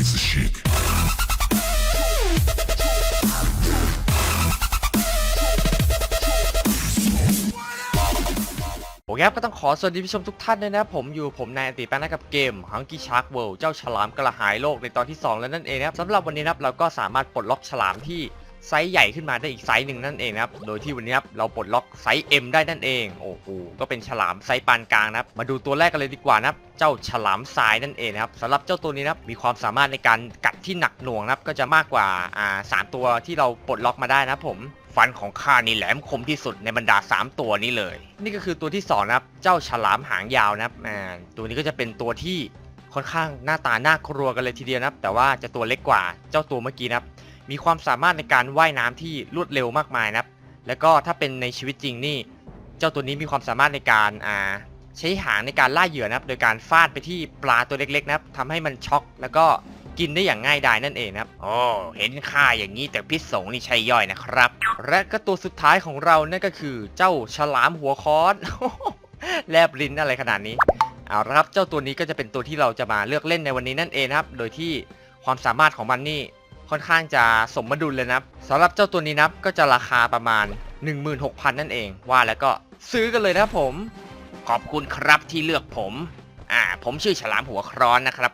razor chic. โอเคครับก็ต้องขอสวัสดีผู้ชมทุกท่านด้วยนะครับผมอยู่ผมนายอติแป้งนะกับเกม Hunky Shark World เจ้าฉลามกระหายโลกในตอนที่ 2 แล้วนั่นเองนะครับสำหรับวันนี้นะครับเราก็สามารถปลดล็อกฉลามที่ ไซส์ใหญ่ขึ้นมาได้อีกไซส์หนึ่งนั่นเองนะครับ โดยที่วันนี้ครับเราปลดล็อกไซส์ M ได้นั่นเอง โอ้โห ก็เป็นฉลามไซส์ปานกลางนะครับ มาดูตัวแรกกันเลยดีกว่านะครับ เจ้าฉลามทรายนั่นเองนะครับสำหรับเจ้าตัวนี้นะครับ มีความสามารถในการกัดที่หนักหน่วงนะครับ ก็จะมากกว่า อ่าสามตัวที่เราปลดล็อกมาได้นะผม ฟันของข้านี่แหลมคมที่สุดในบรรดา 3 ตัวนี้เลย นี่ก็คือตัวที่2นะครับ เจ้าฉลามหางยาวนะครับ อ่า ตัวนี้ก็จะเป็นตัวที่ค่อนข้างหน้าตาน่ากลัวกันเลยทีเดียวนะครับ แต่ว่าจะตัวเล็กกว่าเจ้าตัวเมื่อกี้นะครับ มีความสามารถในการว่ายน้ำที่รวดเร็วมากมายนะครับ แล้วก็ถ้าเป็นในชีวิตจริงนี่ เจ้าตัวนี้มีความสามารถในการอ่าใช้หางในการล่าเหยื่อนะครับ โดยการฟาดไปที่ปลาตัวเล็กๆนะครับทำให้มันช็อกแล้วก็กินได้อย่างง่ายดายนั่นเองนะครับโอ้เห็นค่าอย่างนี้แต่พิษสงนี่ใช่ย่อยนะครับ และก็ตัวสุดท้ายของเรานั่นก็คือเจ้าฉลามหัวค้อนแลบลิ้นอะไรขนาดนี้เอาละครับเจ้าตัวนี้ก็จะเป็นตัวที่เราจะมาเลือกเล่นในวันนี้นั่นเองนะครับ โดยที่ความสามารถของมันนี่ ค่อนข้างจะสมดุลเลยนะครับสำหรับเจ้าตัวนี้นับก็จะราคาประมาณ 16,000 นั่นเอง ว่าแล้วก็ซื้อกันเลยนะครับผม ขอบคุณครับที่เลือกผม อ่า ผมชื่อฉลามหัวคร้อนนะครับ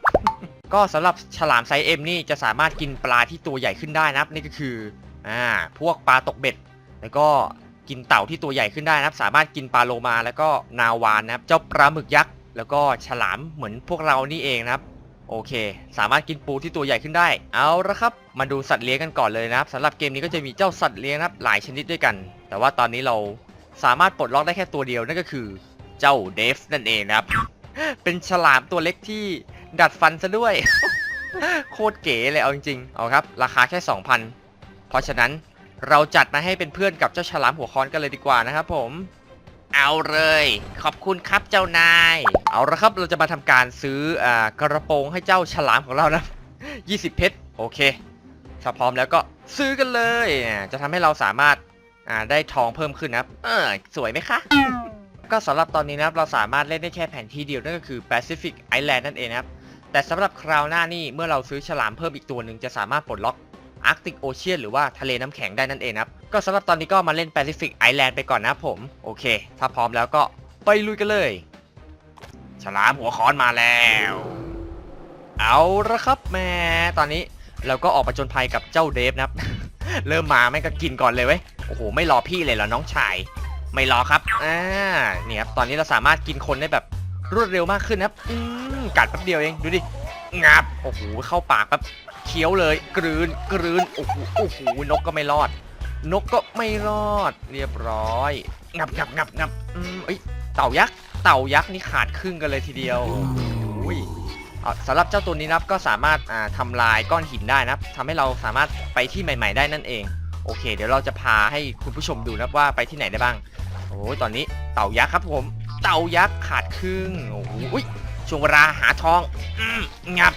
ก็สำหรับฉลามไซส์ M นี่จะสามารถกินปลาที่ตัวใหญ่ขึ้นได้นะครับนี่ก็คืออ่าพวกปลาตกเบ็ด แล้วก็กินเต่าที่ตัวใหญ่ขึ้นได้นะครับ สามารถกินปลาโลมาแล้วก็นาวานนะครับ เจ้าปลาหมึกยักษ์แล้วก็ฉลามเหมือนพวกเรานี่เองนะครับ โอเค สามารถกินปูที่ตัวใหญ่ขึ้นได้ เอาละครับ มาดูสัตว์เลี้ยงกันก่อนเลยนะครับสำหรับเกมนี้ก็จะมีเจ้าสัตว์เลี้ยงนะครับหลายชนิดด้วยกัน แต่ว่าตอนนี้เราสามารถปลดล็อกได้แค่ตัวเดียวนั่นก็คือเจ้าเดฟนั่นเองนะครับ เป็นฉลามตัวเล็กที่ดัดฟันซะด้วย โคตรเก๋เลยเอาจริงๆ เอาครับ ราคาแค่ 2,000 เพราะฉะนั้นเราจัดมาให้เป็นเพื่อนกับเจ้าฉลามหัวค้อนกันเลยดีกว่านะครับผม เอาเลย ขอบคุณครับเจ้านาย เอาละครับเราจะมาทำการซื้ออ่ากระโปรงให้เจ้าฉลามของเรานะ 20 เพชรโอเคถ้าพร้อมแล้วก็ซื้อกันเลย จะทำให้เราสามารถอ่าได้ทองเพิ่มขึ้นนะครับ เออสวยไหมคะ ก็สำหรับตอนนี้นะครับเราสามารถเล่นได้แค่แผนที่เดียวนั่นก็คือ Pacific Island นั่นเองนะครับ แต่สำหรับคราวหน้านี่เมื่อเราซื้อฉลามเพิ่มอีกตัวหนึ่งจะสามารถปลดล็อก Arctic Ocean หรือว่าทะเลน้ำแข็งได้นั่นเองครับ ก็สำหรับตอนนี้ก็มาเล่น Pacific Island ไปก่อนนะผม โอเค ถ้าพร้อมแล้วก็ไปลุยกันเลย ฉลามหัวค้อนมาแล้ว เอาละครับแม่ตอนนี้เราก็ออกประจนภัยกับเจ้าเดฟนะครับ เริ่มมาแม่งก็กินก่อนเลยเว้ย โอ้โห ไม่รอพี่เลยเหรอน้องชาย ไม่รอครับ อ่า เนี่ยครับ ตอนนี้เราสามารถกินคนได้แบบรวดเร็วมากขึ้นนะครับ อืมกัดแป๊บเดียวเอง ดูดิ งับ โอ้โห เข้าปากแบบ เคี้ยวเลย กลืนกลืนโอ้โหโอ้โหนกก็ไม่รอด นกก็ไม่รอด เรียบร้อย งับงับงับงับอืมเอ้ยเต่ายักษ์เต่ายักษ์นี่ขาดครึ่งกันเลยทีเดียวอุ้ยอะสำหรับเจ้าตัวนี้นะครับก็สามารถอ่าทำลายก้อนหินได้นะครับทำให้เราสามารถไปที่ใหม่ ๆ ได้นั่นเอง โอเค เดี๋ยวเราจะพาให้คุณผู้ชมดูนะครับว่าไปที่ไหนได้บ้าง โอ้ยตอนนี้เต่ายักษ์ครับผม เต่ายักษ์ขาดครึ่งโอ้โหอุ๊ยช่วงเวลาหาทองอืมงับ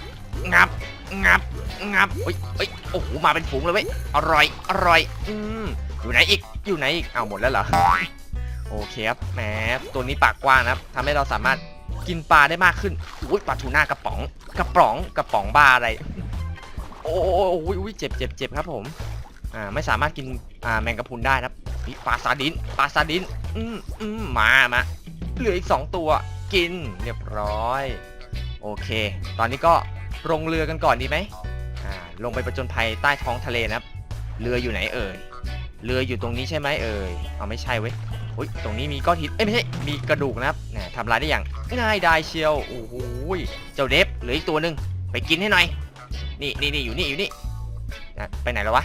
งับ งับงับเอ้ยเอ้ยโอ้โหมาเป็นฝูงเลยเว้ยอร่อยอร่อยอืมอยู่ไหนอีกอยู่ไหนอีกเอาหมดแล้วเหรอโอเคครับแหมตัวนี้ปากกว้างนะครับทำให้เราสามารถกินปลาได้มากขึ้นอุ้ยปลาทูน่ากระป๋องกระป๋องกระป๋องบ้าอะไรโอ้โอ้โอ้อุ้ยอุ้ยเจ็บเจ็บเจ็บครับผมอ่าไม่สามารถกินอ่าแมงกะพรุนได้นะครับปลาซาดินปลาซาดินอืมอืมมามาเหลืออีกสองตัวกินเรียบร้อย โอเค ตอนนี้ก็ ลงเรือกันก่อนดีไหมอ่าลงไปประจนภัยใต้ท้องทะเลนะครับ เรืออยู่ไหนเอ่ย เรืออยู่ตรงนี้ใช่ไหมเอ่ย เอาไม่ใช่เว้ยอุ้ยตรงนี้มีก้อนหิน เอ้ยไม่ใช่ มีกระดูกนะครับนี่ทำลายได้อย่างง่ายดายเชียว โอ้โหเจ้าเดฟเหลืออีกตัวหนึ่งไปกินให้หน่อย นี่นี่นี่อยู่นี่อยู่นี่นะไปไหนแล้ววะ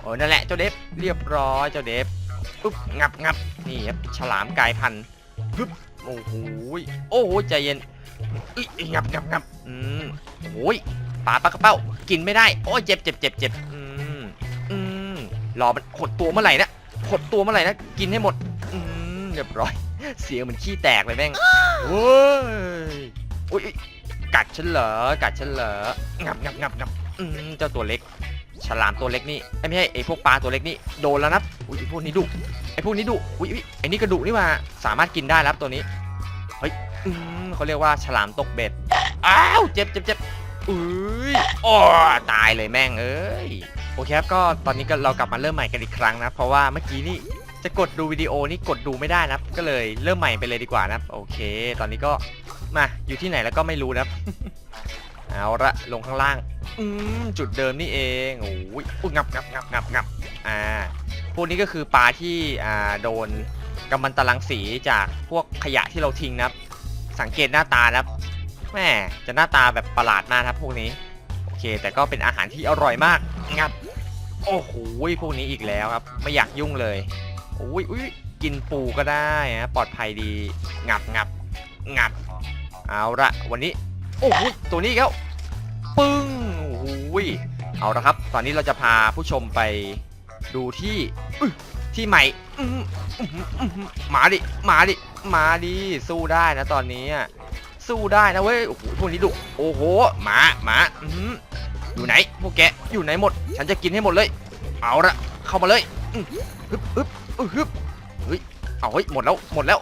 โอ้นั่นแหละเจ้าเดฟเรียบร้อยเจ้าเดฟปุ๊บงับงับนี่ครับฉลามกายพันธุ์ปุ๊บโอ้โห โอ้โหใจเย็นอุ๊ยงับงับงับอืม โอ้ยปลาปลากระเป้า กินไม่ได้ โอ้ยเจ็บเจ็บเจ็บเจ็บอืมอืมรอมันขดตัวเมื่อไหร่นะขดตัวเมื่อไหร่นะ กินให้หมด อืมเรียบร้อย เสียงเหมือนขี้แตกเลยแม่งโอ้ยโอ้ยอุ๊ยกัดฉันเหรอ กัดฉันเหรอ งับงับงับงับอืมเจ้าตัวเล็ก ฉลามตัวเล็กนี่เอ้ไม่ใช่ไอ้พวกปลาตัวเล็กนี่ โดนแล้วนะอุ้ยไอ้พวกนี้ดุ ไอ้พวกนี้ดุ อุ้ยอุ๊ยไอ้นี่กระดุนี่มา สามารถกินได้แล้วครับตัวนี้ เฮ้ย อืมเขาเรียกว่าฉลามตกเบ็ด อ้าว เจ็บเจ็บเจ็บ อุ้ยโอ้ตายเลยแม่งเอ้ย โอเคครับก็ตอนนี้ก็เรากลับมาเริ่มใหม่กันอีกครั้งนะ เพราะว่าเมื่อกี้นี่จะกดดูวิดีโอนี่กดดูไม่ได้นะก็เลยเริ่มใหม่ไปเลยดีกว่านะโอเค ตอนนี้ก็มาอยู่ที่ไหนแล้วก็ไม่รู้นะเอาละลงข้างล่าง อืมจุดเดิมนี่เองโอ้ยอุ๊ยงับงับงับงับงับอ่าพวกนี้ก็คือปลาที่อ่าโดนกำมันตรังสีจากพวกขยะที่เราทิ้งนะสังเกตหน้าตานะ แม่จะหน้าตาแบบประหลาดมากครับพวกนี้ โอเค แต่ก็เป็นอาหารที่อร่อยมากงับ โอ้โหพวกนี้อีกแล้วครับ ไม่อยากยุ่งเลยอุ้ยอุ้ยกินปูก็ได้นะปลอดภัยดี งับงับงับ เอาละวันนี้ โอ้โหตัวนี้กแล้วปึ้งโอ้โหเอาละครับ ตอนนี้เราจะพาผู้ชมไปดูที่ที่ใหม่หมาดิหมาดิหมาดิสู้ได้นะตอนนี้อะ สู้ได้นะเว้ยโอ้โหพวกนี้ดุโอ้โหหมาหมาอื้อยู่ไหนพวกแกอยู่ไหนหมด ฉันจะกินให้หมดเลย เอาละเข้ามาเลยอื้อฮึบฮึบฮึบเฮ้ยเอาเฮ้ยหมดแล้วหมดแล้ว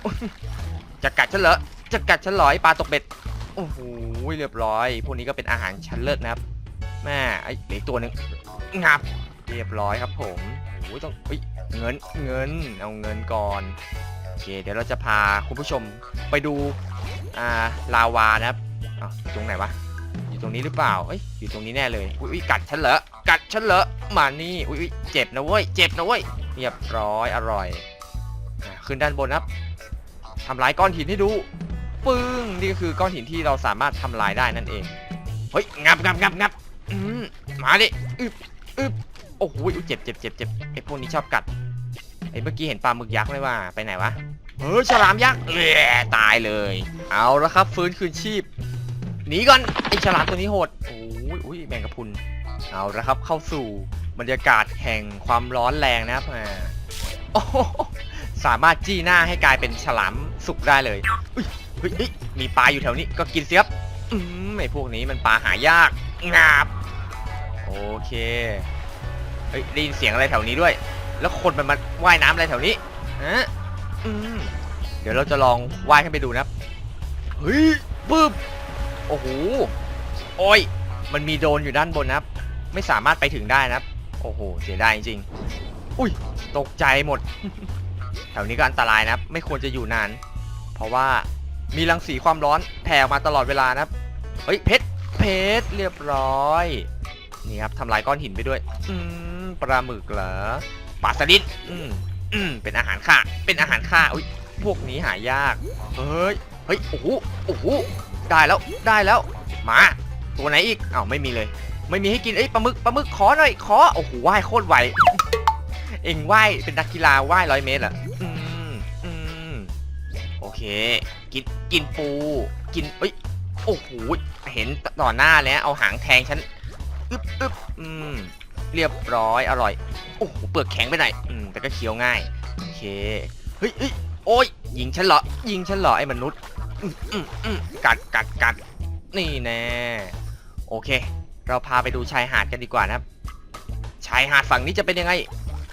จะกัดฉันเหรอจะกัดฉันหรอไอปลาตกเบ็ดโอ้โหเรียบร้อย พวกนี้ก็เป็นอาหารชั้นเลิศนะครับแม่ไอ้เหลือตัวหนึ่งงับเรียบร้อยครับผมโอ้โหต้องเฮ้ยเงินเงินเอาเงินก่อนโอเคเดี๋ยวเราจะพาคุณผู้ชมไปดู อ่าลาวานะครับออยู่ตรงไหนวะอยู่ตรงนี้หรือเปล่าเอ้ยอยู่ตรงนี้แน่เลยอุ้ยกัดฉันเหรอกัดฉันเหรอมานี่อุ้ยเจ็บนะเว้ยเจ็บนะเว้ยเรียบร้อยอร่อยอ่าขึ้นด้านบนครับทำลายก้อนหินให้ดูปึ้งนี่ก็คือก้อนหินที่เราสามารถทำลายได้นั่นเองเฮ้ยงับงับงับงับมาดิอึบอึบโอ้โหเจ็บเจ็บเจ็บเจ็บไอ้พวกนี้ชอบกัดไอ้เมื่อกี้เห็นปลาหมึกยักษ์ไหมว่าไปไหนวะ เฮ้ยฉลามยักษ์เอ้ยตายเลย เอาละครับ ฟื้นคืนชีพหนีก่อนไอฉลามตัวนี้โหดโอ้ยอุ้ยแมงกะพุนเอาละครับเข้าสู่บรรยากาศแห่งความร้อนแรงนะครับอ่าโอ้โหสามารถจี้หน้าให้กลายเป็นฉลามสุกได้เลยอุ้ยเฮ้ยเฮ้ยมีปลาอยู่แถวนี้ก็กินเสียบอืมไอพวกนี้มันปลาหายากงาบโอเคเฮ้ยได้ยินเสียงอะไรแถวนี้ด้วย แล้วคนมันมาว่ายน้ำอะไรแถวนี้ฮะ อืมเดี๋ยวเราจะลองว่ายขึ้นไปดูนะครับเฮ้ยปึ๊บโอ้โหโอ้ย มันมีโดรนอยู่ด้านบนนะครับ ไม่สามารถไปถึงได้นะครับ โอ้โห เสียดายจริงๆอุ้ย ตกใจหมด แถวนี้ก็อันตรายนะครับ ไม่ควรจะอยู่นาน เพราะว่ามีรังสีความร้อนแผ่ออกมาตลอดเวลานะครับ เฮ้ย เพชร เพชร เรียบร้อย นี่ครับทำลายก้อนหินไปด้วย อืม ปลาหมึกเหรอ ปลาสลิด อืม อืมเป็นอาหารค่าเป็นอาหารค่าอุ้ยพวกนี้หายาก เฮ้ย เฮ้ย โอ้โห โอ้โห ได้แล้ว ได้แล้ว มา ตัวไหนอีกอ้าวไม่มีเลย ไม่มีให้กิน เอ้ย ปลาหมึก ปลาหมึก ขอหน่อย ขอ โอ้โห ว่ายโคตรไหว เอ็งว่าย เป็นนักกีฬาว่ายร้อยเมตรเหรออืมอืมโอเค กิน กินปู กิน เอ้ย โอ้โห เห็นต่อหน้าแล้ว เอาหางแทงฉัน อึบอึบอืม เรียบร้อยอร่อยโอ้โหเปลือกแข็งไปหน่อยอืมแต่ก็เคี้ยวง่ายโอเคเฮ้ยเฮ้ยโอ้ยยิงฉันเหรอยิงฉันเหรอไอ้มนุษย์อืมอืมอืมกัดกัดกัดนี่แน่โอเค เราพาไปดูชายหาดกันดีกว่านะครับ ชายหาดฝั่งนี้จะเป็นยังไง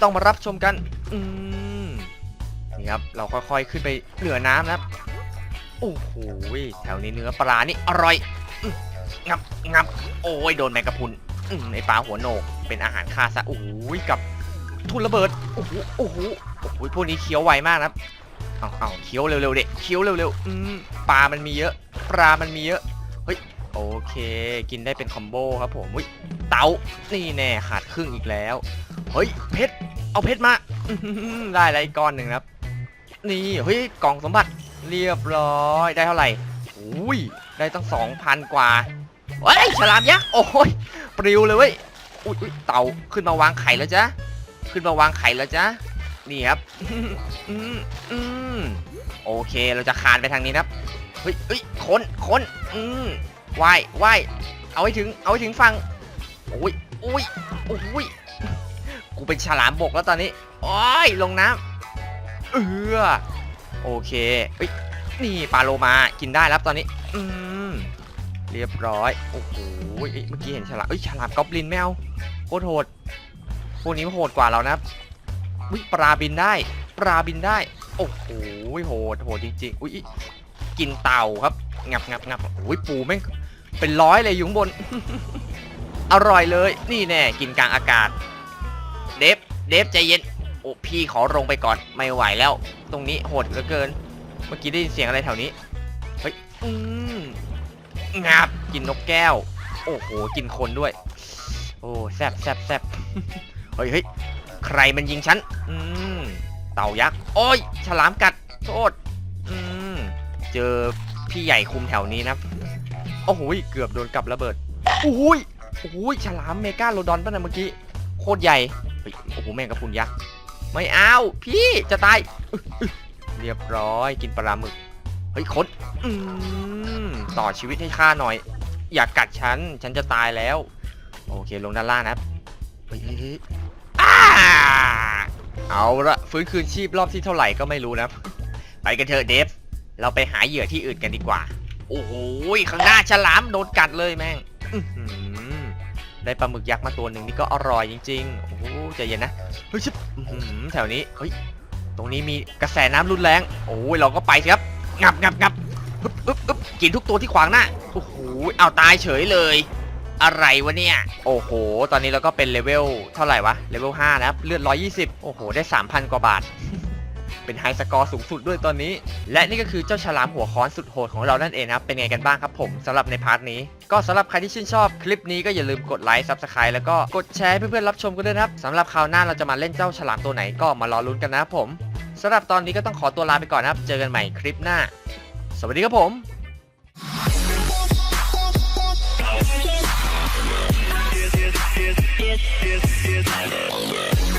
ต้องมารับชมกันอืมนี่ครับเราค่อยๆขึ้นไปเหนือน้ำนะครับโอ้โหแถวนี้เนื้อปลานี่อร่อยงับงับโอ้ยโดนแมงกะพรุน อืมไอปลาหัวโหนกเป็นอาหารค่าซะโอ้ยกับทุนระเบิดโอ้โหโอ้โหโอ้โหพวกนี้เคี้ยวไวมากนะเอาเอาเคี้ยวเร็วๆเด็กเคี้ยวเร็วๆอืมปลามันมีเยอะ ปลามันมีเยอะเฮ้ยโอเค กินได้เป็นคอมโบครับผมอุ้ยเตานี่แน่ขาดครึ่งอีกแล้วเฮ้ยเพชรเอาเพชรมาได้อะไรก้อนหนึ่งครับ นี่เฮ้ยกล่องสมบัติเรียบร้อยได้เท่าไหร่อุ้ยได้ตั้งสองพันกว่า เฮ้ยฉลามยักษ์โอ้ยปลิวเลยเว้ยอุ้ยเต่าขึ้นมาวางไข่แล้วจ้ะขึ้นมาวางไข่แล้วจ้ะนี่ครับอืมอืมโอเคเราจะคานไปทางนี้นะครับเฮ้ยเฮ้ยคนคนอืมว่ายว่ายเอาให้ถึงเอาให้ถึงฝั่งโอ้ยโอ้ยโอ้ยกูเป็นฉลามบกแล้วตอนนี้โอ้ยลงน้ำเออโอเคเอ้ยนี่ปลาโลมากินได้แล้วตอนนี้อืม เรียบร้อย โอ้โหเมื่อกี้เห็นฉลามเอ้ยฉลามกอบลินแมวโคตรโหดพวกนี้มันโหดกว่าเรานะครับอุ้ยปลาบินได้ ปลาบินได้ โอ้โหโหดโหดจริงๆอุ้ยกินเต่าครับงับงับงับอุ้ยปูแม่งเป็นร้อยเลยอยู่ข้างบน อร่อยเลย นี่แน่กินกลางอากาศ เดฟเดฟใจเย็นโอ้พี่ขอลงไปก่อนไม่ไหวแล้ว ตรงนี้โหดเหลือเกิน เมื่อกี้ได้ยินเสียงอะไรแถวนี้เฮ้ยอืม งับกินนกแก้ว โอ้โห กินคนด้วย โอ้แซบแซบแซบเฮ้ยเฮ้ยใครมันยิงฉัน อืม เต่ายักษ์ โอ้ย ฉลามกัด โทษ อืม เจอพี่ใหญ่คุมแถวนี้นะโอ้โหเกือบโดนกับระเบิดโอ้โหยโอ้โหยฉลามเมกาโลดอนป่ะนะเมื่อกี้ โคตรใหญ่เฮ้ยโอ้โห แมงกะพรุนยักษ์ ไม่เอา พี่จะตายอึ๊ะอึ๊ะเรียบร้อย กินปลาหมึก เฮ้ยคดอืม ต่อชีวิตให้ข้าหน่อย อย่ากกัดฉัน ฉันจะตายแล้ว โอเคลงด้านล่างนะครับเฮ้ยเฮ้ยเฮ้ยอ้าเอาละฟื้นคืนชีพรอบที่เท่าไหร่ก็ไม่รู้นะ ไปกันเถอะเดฟ เราไปหาเหยื่อที่อื่นกันดีกว่า โอ้โหข้างหน้าฉลามโดนกัดเลยแม่งอื้อหือได้ปลาหมึกยักษ์มาตัวหนึ่งนี่ก็อร่อยจริงๆ โอ้โหใจเย็นนะ เฮ้ยชิบอื้อหือแถวนี้ เฮ้ย ตรงนี้มีกระแสน้ำรุนแรง โอ้ยเราก็ไปสิครับ งับงับงับอึบอึบอึบ กินทุกตัวที่ขวางหน้าโอ้โหเอาตายเฉยเลย อะไรวะเนี่ย โอ้โห ตอนนี้เราก็เป็นเลเวลเท่าไหร่วะ เลเวล5นะครับ เลือด 120 โอ้โห ได้ 3,000 กว่าบาท เป็นไฮสกอร์สูงสุดด้วยตอนนี้ และนี่ก็คือเจ้าฉลามหัวค้อนสุดโหดของเรานั่นเองนะครับ เป็นไงกันบ้างครับผมสำหรับในพาร์ทนี้ ก็สำหรับใครที่ชื่นชอบคลิปนี้ก็อย่าลืมกดไลค์ซับสไครต์แล้วก็กดแชร์ให้เพื่อนๆรับชมกันด้วยนะครับสำหรับคราวหน้าเราจะมาเล่นเจ้าฉลามตัวไหนก็มารอลุ้นกันนะครับผมสำหรับตอนนี้ก็ต้องขอตัวลาไปก่อนนะครับ เจอกันใหม่คลิปหน้า สวัสดีครับผม Yes, yes, yes.